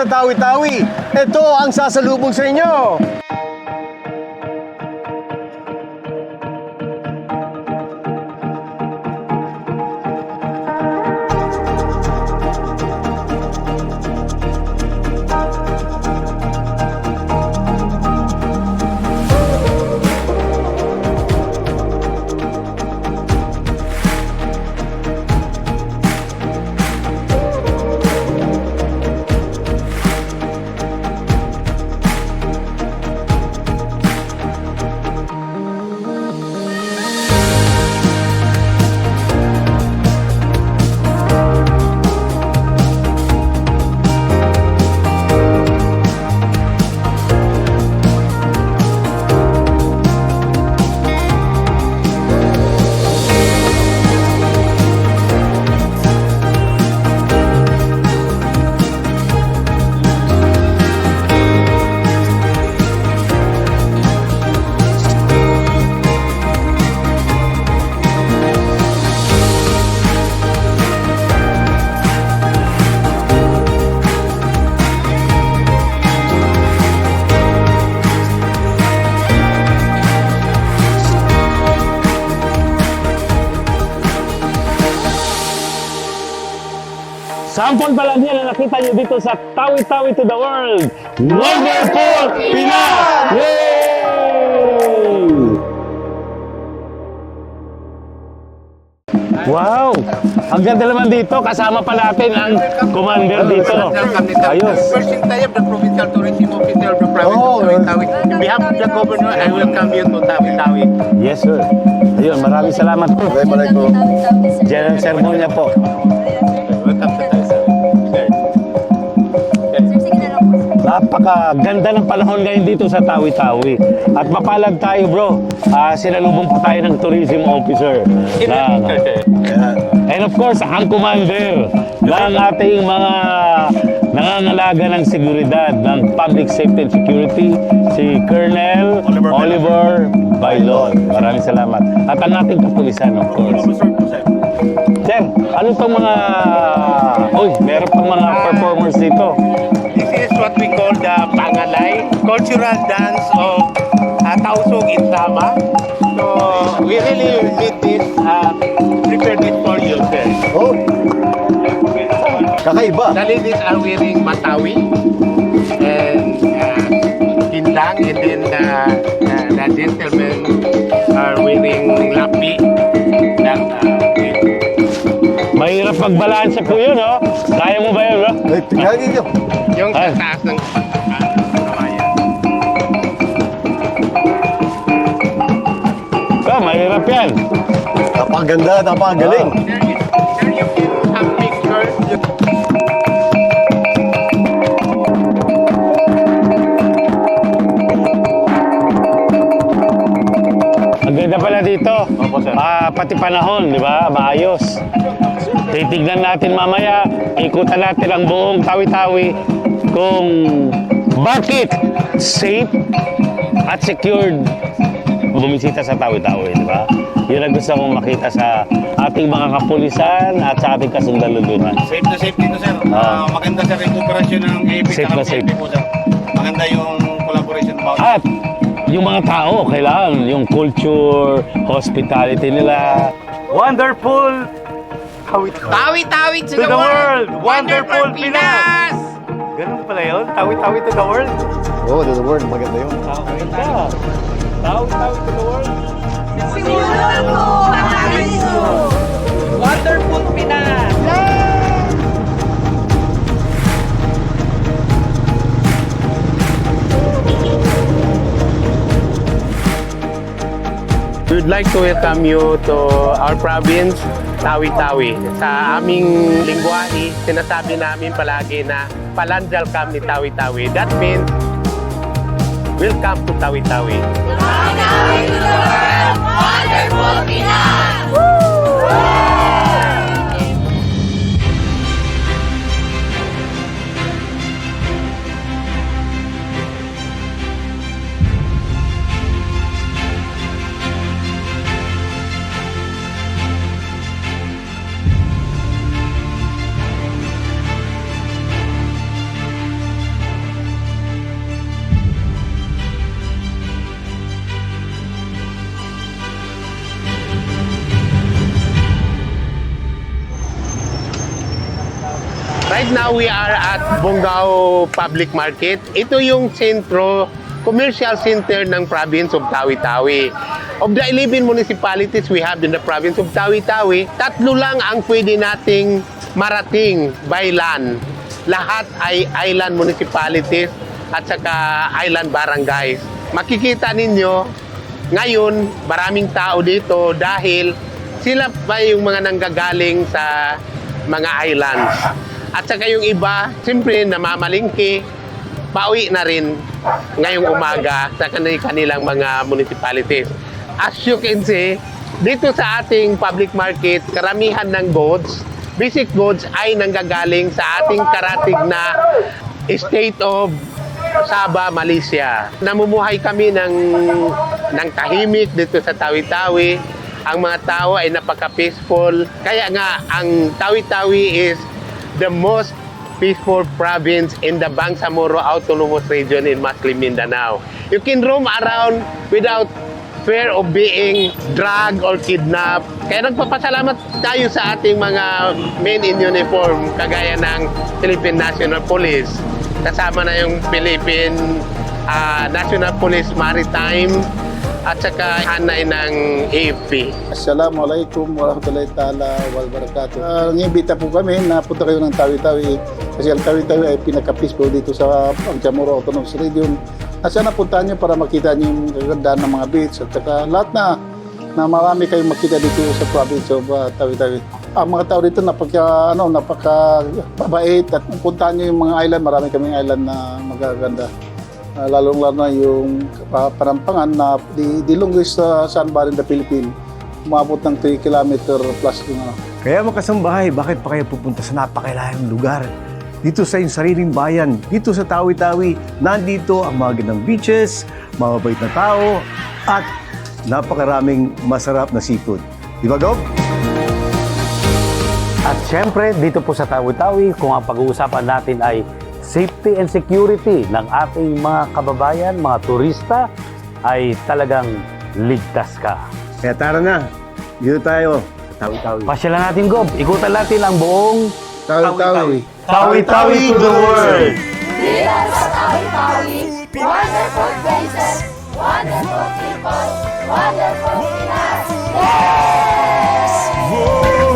sa Tawi-Tawi. Ito ang sasalubong sa inyo. Sample pa lang yan na nakita nyo dito sa Tawi-Tawi to the World. Wonderful Pinas! Yay! Wow! Ang ganda naman dito. Kasama pa natin ang commander dito. Ayos. First in tayo, the provincial tourism officer of the province of Tawi-Tawi. Behalf of the governor, I welcome you to Tawi-Tawi. Yes, sir. Ayun, maraming salamat po. Diyan ang sermonya po. Napakaganda ng panahon ngayon dito sa Tawi-Tawi. At mapalad tayo bro, Ah, sinalubong pa tayo ng tourism officer. Na, and of course, ang commander ng ating mga nangangalaga ng seguridad ng public safety and security, si Colonel Oliver Oliver Bailon. Maraming salamat. At ang ating kapulisan, of course. Sir, ano itong mga... Uy, meron pang mga performers dito. Is what we call the Pangalay, cultural dance of uh, Tausog in Tama. So, we really made this, uh, prepared this for you, sir. Oh, kakaiba. The ladies are wearing matawi and uh, kindang, and then the, uh, the gentlemen are wearing lapi. Mahirap magbalanse po yun, oh. Kaya mo ba yun, bro? Ay, tingnan ninyo. yung sa Ay. taas ng. Ah, mahirap yan. Napakaganda, napakagaling. Pictures. Ang ganda pala dito. Ah, pati panahon, di ba? Maayos. Titignan natin mamaya, ikutan natin ang buong tawi-tawi kung bakit safe at secured bumisita sa tawi-tawi, di ba? Yun ang gusto kong makita sa ating mga kapulisan at sa ating kasundaludunan. Safe na safe dito, sir. Ah. Ah, maganda sa recuperation ng APIC Safe na safe. Po, sir. Maganda yung collaboration about At yung mga tao, kailangan yung culture, hospitality nila. Wonderful! Tawi-tawi to, To the world! Wonderful Pinas! Ganun pala yun? Tawi-tawi to the world? Oh, the word, maganda yun. Tawi-tawi. Tawi-tawi to the world? Wonderful Pinas! We would like to welcome you to our province, Tawi-Tawi. Sa aming lingwahe, sinasabi namin palagi na palanjal kam ni Tawi-Tawi. That means, welcome to Tawi-Tawi. Wonderful Pinas! Right now we are at Bongao Public Market. Ito yung sentro, commercial center ng province of Tawi-Tawi. Of the 11 municipalities we have in the province of Tawi-Tawi, tatlo lang ang pwede nating marating by land. Lahat ay island municipalities at saka island barangays. Makikita ninyo, ngayon, maraming tao dito dahil sila pa yung mga nanggagaling sa mga islands. At saka yung iba, siyempre namamalingki, pauwi na rin ngayong umaga sa kanil- kanilang mga municipalities. As you can see, dito sa ating public market, karamihan ng goods, basic goods ay nanggagaling sa ating karatig na state of Sabah, Malaysia. Namumuhay kami ng, ng tahimik dito sa Tawi-Tawi. Ang mga tao ay napaka-peaceful. Kaya nga, ang Tawi-Tawi is the most peaceful province in the Bangsamoro Autonomous Region in Muslim Mindanao. You can roam around without fear of being dragged or kidnapped. Kaya nagpapasalamat tayo sa ating mga men in uniform kagaya ng Philippine National Police. Kasama na yung Philippine ah, National Police Maritime at saka hanay ng AFP. Assalamualaikum warahmatullahi taala wabarakatuh. Uh, ngibita po kami na punta kayo ng Tawi-Tawi kasi ang Tawi-Tawi ay pinaka-peaceful dito sa Pangchamoro Autonomous Region. At sana puntahan nyo para makita nyo yung kagandahan ng mga beach at saka lahat na na marami kayong makita dito sa province of uh, Tawi-Tawi. Ang mga tao dito napaka ano napaka mabait at puntahan nyo yung mga island, marami kaming island na magaganda. Uh, lalong-lalo na yung uh, panampangan na the, the longest uh, sandbar in the Philippines. Umabot ng 3 kilometer plus yung ano. Kaya makasambahay, bakit pa kayo pupunta sa napakalayang lugar? Dito sa iyong sariling bayan, dito sa Tawi-Tawi, nandito ang mga gandang beaches, mababait na tao, at napakaraming masarap na seafood. Di ba, Gob? At syempre, dito po sa Tawi-Tawi, kung ang pag-uusapan natin ay safety and security ng ating mga kababayan, mga turista, ay talagang ligtas ka. Kaya tara na, dito tayo Tawi-Tawi. Pasyalan natin, Gob. Ikutan natin ang buong Tawi-Tawi. Tawi-Tawi to the world! Dito sa Tawi-Tawi, wonderful places, wonderful people, wonderful Pinas. Wonderful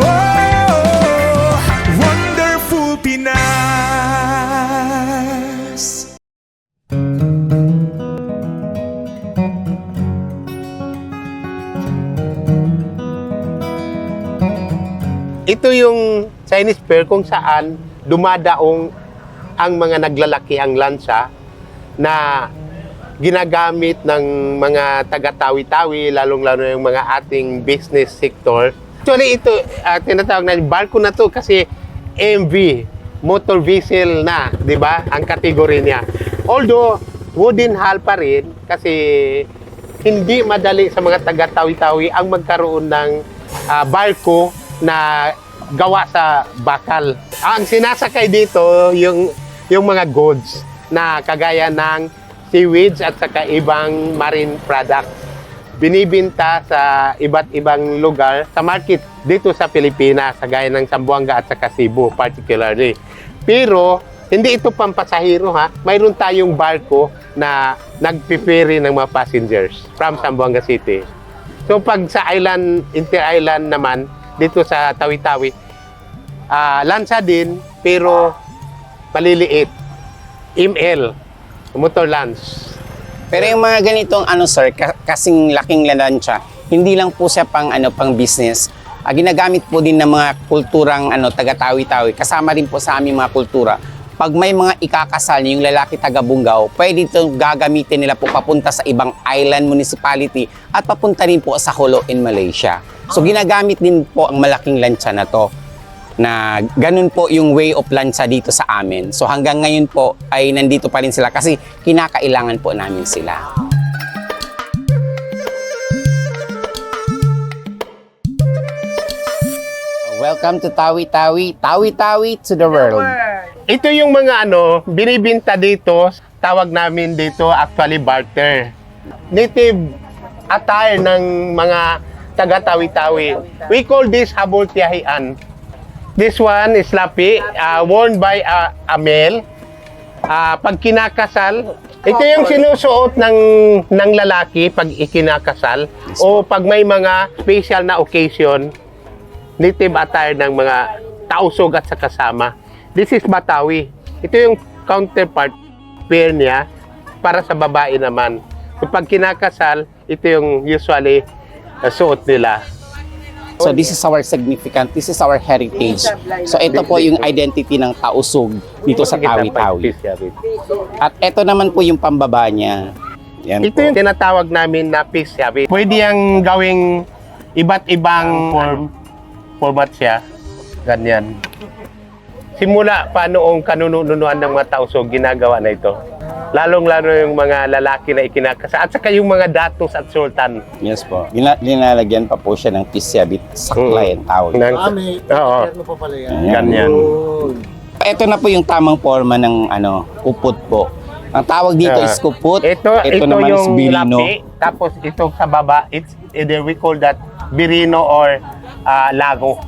Ito yung Chinese Fair kung saan dumadaong ang mga naglalakihang lansa na ginagamit ng mga taga-tawi-tawi, lalong-lalo yung mga ating business sector. Actually, ito, uh, tinatawag na barko na to kasi MV, motor vessel na, di ba? Ang kategory niya. Although, wooden hull pa rin kasi hindi madali sa mga taga-tawi-tawi ang magkaroon ng ah, barko na gawa sa bakal. Ang sinasakay dito yung yung mga goods na kagaya ng seaweeds at saka ibang marine products. Binibinta sa iba't ibang lugar sa market dito sa Pilipinas, sa gaya ng Zamboanga at saka Cebu particularly. Pero hindi ito pampasahero ha. Mayroon tayong barko na nagpiferry ng mga passengers from Zamboanga City. So pag sa island, inter-island naman, dito sa Tawi-Tawi, ah, lansa din, pero maliliit. ML, motor lance. Pero yung mga ganitong ano sir, ka- kasing laking lalansya, hindi lang po siya pang ano pang business. Ah, ginagamit po din ng mga kulturang ano taga-tawi-tawi. Kasama din po sa aming mga kultura. Pag may mga ikakasal yung lalaki taga Bungaw, pwede itong gagamitin nila po papunta sa ibang island municipality at papunta rin po sa Holo in Malaysia. So ginagamit din po ang malaking lansya na to na ganun po yung way of lansa dito sa amin. So hanggang ngayon po ay nandito pa rin sila kasi kinakailangan po namin sila. Welcome to Tawi-Tawi, Tawi-Tawi to the world. Ito yung mga ano, binibinta dito, tawag namin dito actually barter. Native attire ng mga taga-tawi-tawi. We call this habol tiyahian. This one is lapi, uh, worn by a, a male. Ah, pag kinakasal, ito yung sinusuot ng ng lalaki pag ikinakasal o pag may mga special na occasion, native attire ng mga tausog at sa kasama. This is Batawi. Ito yung counterpart pair niya para sa babae naman. So pag kinakasal, ito yung usually uh, suot nila. So this is our significant, this is our heritage. So ito po yung identity ng tausog dito sa Tawi-Tawi. At ito naman po yung pambaba niya. Yan Ito po. yung tinatawag namin na piece sabi. Pwede yung gawing iba't ibang form, format siya. Ganyan. Simula pa noong kanununuan ng mga tausog, ginagawa na ito. Lalong-lalo yung mga lalaki na ikinakasa at saka yung mga datos at sultan. Yes po. Gina- linalagyan pa po siya ng pisyabit. Sakla yung tawag. Ng, Kami, Oo. ano pa pala yan? Ayan. ganyan. Ito na po yung tamang forma ng ano, kupot po. Ang tawag dito Ah. is kupot. Ito, ito, naman is yung birino. lapi. Tapos ito sa baba, it's either we call that birino or ah, lago.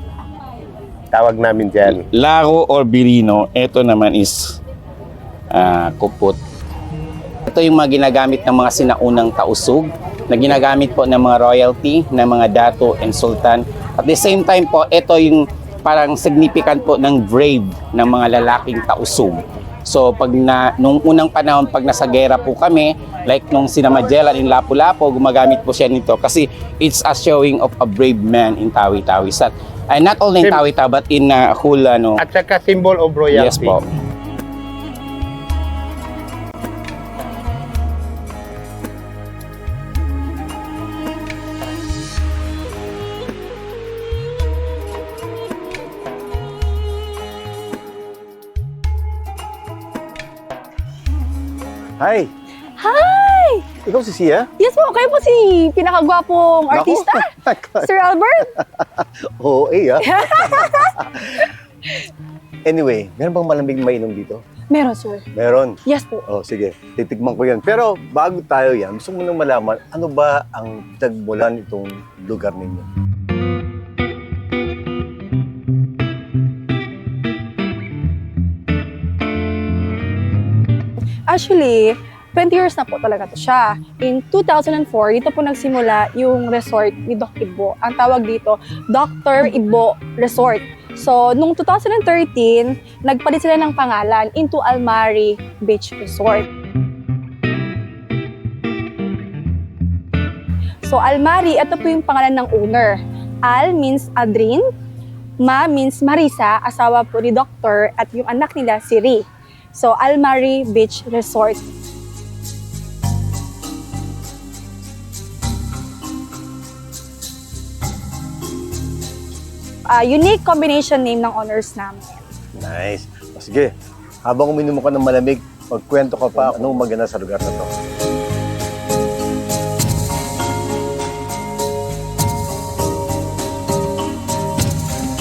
Tawag namin dyan. Laro or birino. Ito naman is ah, kupot. Ito yung mga ginagamit ng mga sinaunang tausog na ginagamit po ng mga royalty, ng mga dato and sultan. At the same time po, ito yung parang significant po ng brave ng mga lalaking tausog. So pag na, nung unang panahon, pag nasa gera po kami, like nung sina Magellan in Lapu-Lapu, gumagamit po siya nito kasi it's a showing of a brave man in Tawi-Tawi. Sa, and not only in Tawi-Tawi, but in uh, whole, ano, At saka symbol of royalty. yes po. Hi! Hi! Ikaw si Sia? Yes po, kayo po si pinakagwapong artista, Nako. Sir Albert. Oo, eh ah. anyway, meron bang malamig mainom dito? Meron, sir. Meron. Yes po. Oh, sige. Titigman ko yan. Pero bago tayo yan, gusto mo nang malaman, ano ba ang tagmulan itong lugar ninyo? Actually, 20 years na po talaga to siya. In 2004, dito po nagsimula yung resort ni Doc Ibo. Ang tawag dito, Dr. Ibo Resort. So, nung 2013, nagpalit sila ng pangalan into Almari Beach Resort. So, Almari, ito po yung pangalan ng owner. Al means Adrin, Ma means Marisa, asawa po ni Doctor, at yung anak nila si Ri. So, Almari Beach Resort. Ah, unique combination name ng owners namin. Nice. O sige, habang uminom ka ng malamig, magkwento ka pa anong maganda sa lugar na to.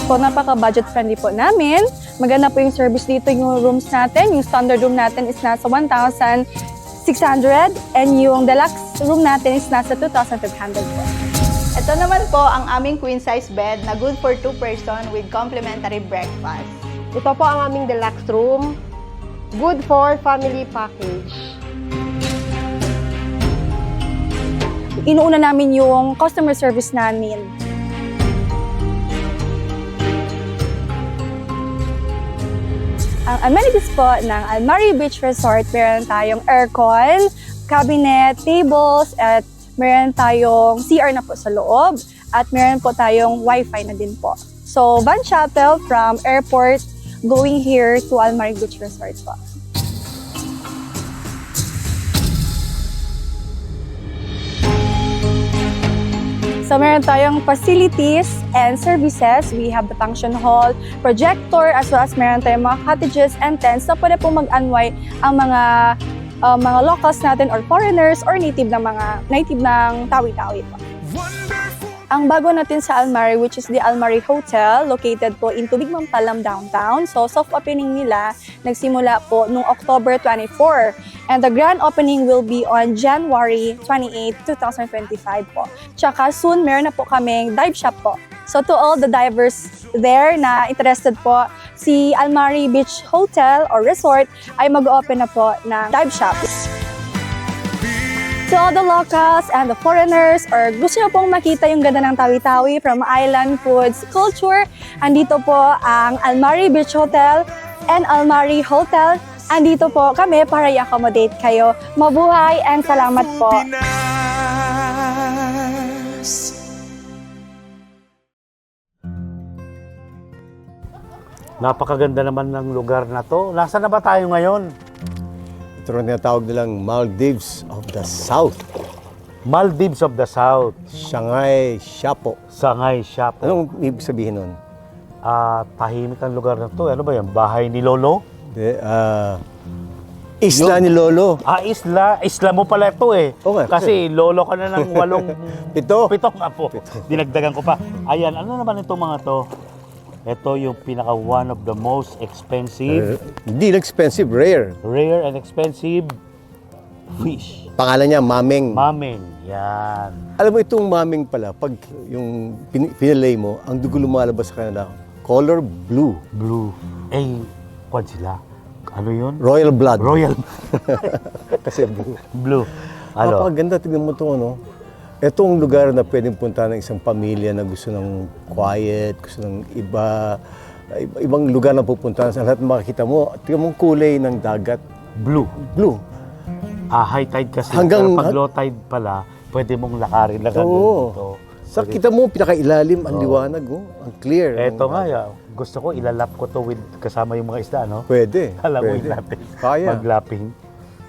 So, napaka-budget friendly po namin. Maganda po yung service dito, yung rooms natin. Yung standard room natin is nasa 1,600 and yung deluxe room natin is nasa 2,500 po. Ito naman po ang aming queen size bed na good for two person with complimentary breakfast. Ito po ang aming deluxe room. Good for family package. Inuuna namin yung customer service namin. Ang amenities po ng Almari Beach Resort, meron tayong aircon, cabinet, tables, at meron tayong CR na po sa loob, at meron po tayong wifi na din po. So, van shuttle from airport going here to Almari Beach Resort po. So meron tayong facilities and services. We have the function hall, projector, as well as meron tayong mga cottages and tents na pwede po mag-unwind ang mga uh, mga locals natin or foreigners or native ng mga native ng Tawi-Tawi po. Ang bago natin sa Almari, which is the Almari Hotel, located po in Tubig Mampalam downtown. So, soft opening nila nagsimula po noong October 24. And the grand opening will be on January 28, 2025 po. Tsaka soon, meron na po kaming dive shop po So to all the divers there na interested po, si Almari Beach Hotel or Resort ay mag-open na po na dive shop. To all the locals and the foreigners or gusto nyo pong makita yung ganda ng Tawi-Tawi from island foods culture, andito po ang Almari Beach Hotel and Almari Hotel. Andito po kami para i-accommodate kayo. Mabuhay and salamat po. Pinas. Napakaganda naman ng lugar na to. Nasaan na ba tayo ngayon? Ito rin tinatawag nilang Maldives of the South. Maldives of the South. Shanghai, Shapo. Sangay Shop. Anong ibig sabihin nun? Ah, tahimik ang lugar na to. Ano ba yan? Bahay ni Lolo? De, ah, isla ni Lolo. Ah, isla. Isla mo pala ito eh. Oo nga, Kasi lolo ka na ng walong... Ito. Pitong apo. Dinagdagan ko pa. Ayan, ano naman itong mga to? Ito yung pinaka one of the most expensive, Eh, Hindi lang expensive, rare. rare and expensive fish. Pangalan niya, Mameng. Maming. Yan. Alam mo itong Mameng pala, pag yung pin- pinalay mo, ang dugo lumalabas sa kanila, color blue. Blue. Eh, kwan sila. Ano yun? Royal blood. Royal Kasi blue. Blue. Ano? Napakaganda, tignan mo ito, ano? Ito ang lugar na pwedeng punta ng isang pamilya na gusto ng quiet, gusto ng iba, iba- ibang lugar na pupunta sa lahat makikita mo. Tingnan mo kulay ng dagat, Blue. blue. Ah, high tide kasi. Hanggang- Pero pag low tide pala, pwede mong lakarin lang Oo. dito. Sa kita mo, pinakailalim, ang liwanag, oh. ang clear. Eto Ang- nga, ya. gusto ko ilalap ko to with kasama yung mga isda, no? Pwede. Pwede. natin. Kaya. Maglapping.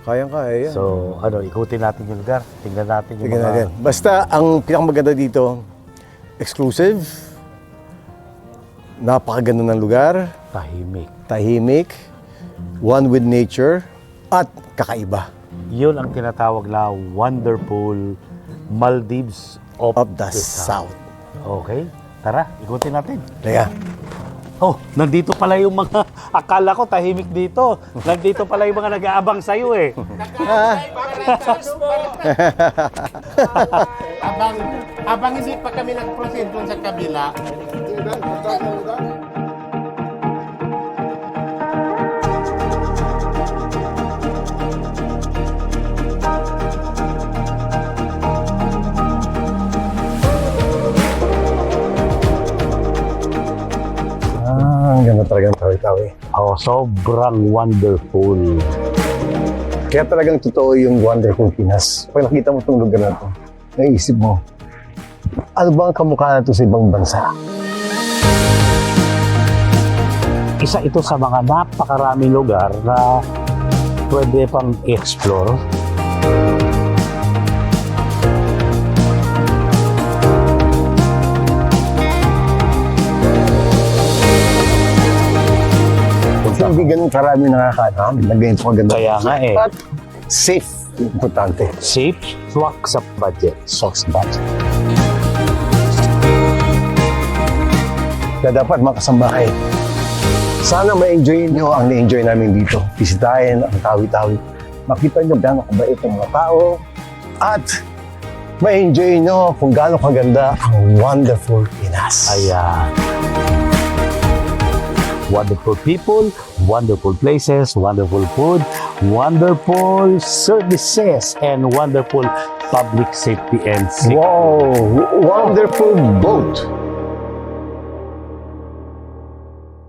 Kayang kaya yan. So, ano, ikutin natin yung lugar. Tingnan natin yung Tingnan mga... natin. Basta, ang pinakamaganda dito, exclusive, napakaganda ng lugar, Tahimik. tahimik, one with nature, at kakaiba Yun ang tinatawag na wonderful Maldives of, of the South. Okay, tara, ikutin natin. Teka, Oh, nandito pala yung mga, akala ko tahimik dito. Nandito pala yung mga nag-aabang sa'yo eh. Habang, habang hindi pa kami nag-proceed dun sa kabila, ah, ang ganda talaga ng tawi-tawi. Oh, sobrang wonderful. Kaya talagang totoo yung wonderful Pinas. Pag nakita mo itong lugar na to, naisip mo, ano ba ang kamukha na to sa ibang bansa? Isa ito sa mga napakaraming lugar na pwede pang i-explore. Hindi ganun karami nakakaanam na ganito kaganda. Kaya nga eh, At safe, importante. safe, swak sa budget. Socks budget. Kaya dapat mga kasambahay, sana ma-enjoy nyo ang na-enjoy namin dito. Bisitahin ang tawi-tawi. Makita nyo gano'ng kabait ang mga tao at ma-enjoy nyo kung gano'ng kaganda ang wonderful Pinas. Ayan. Wonderful people, wonderful places, wonderful food, wonderful services, and wonderful public safety and security. Wow! Wonderful boat!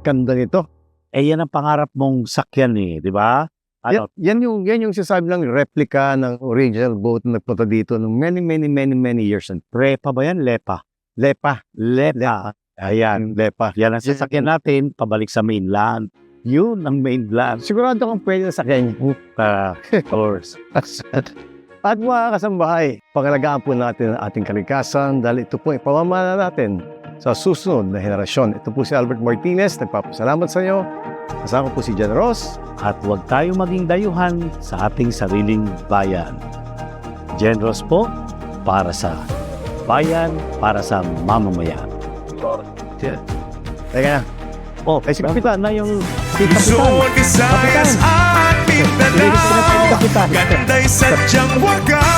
Ganda nito. Eh, yan ang pangarap mong sakyan eh, di ba? Ano? Yan, yan yung yan yung sinasabi lang replica ng original boat na nagpunta dito ng many many many many years and Prepa ba yan? Lepa. lepa Lepa. Ayan, lepa. Yan ang sasakyan natin, pabalik sa mainland. Yun ang mainland. sigurado kang pwede na sakyan niya. Uh, of course. At mga kasambahay, pangalagaan po natin ang ating kalikasan dahil ito po ay pamamana natin sa susunod na henerasyon. Ito po si Albert Martinez, nagpapasalamat sa iyo. Kasama po si Jan Ross. At huwag tayo maging dayuhan sa ating sariling bayan. Generous po para sa bayan, para sa mamamayan. Teka na. Oh, Ay, si Kapitan na yung si Kapitan. Mindanao Kapitan. Ganda'y sadyang wagas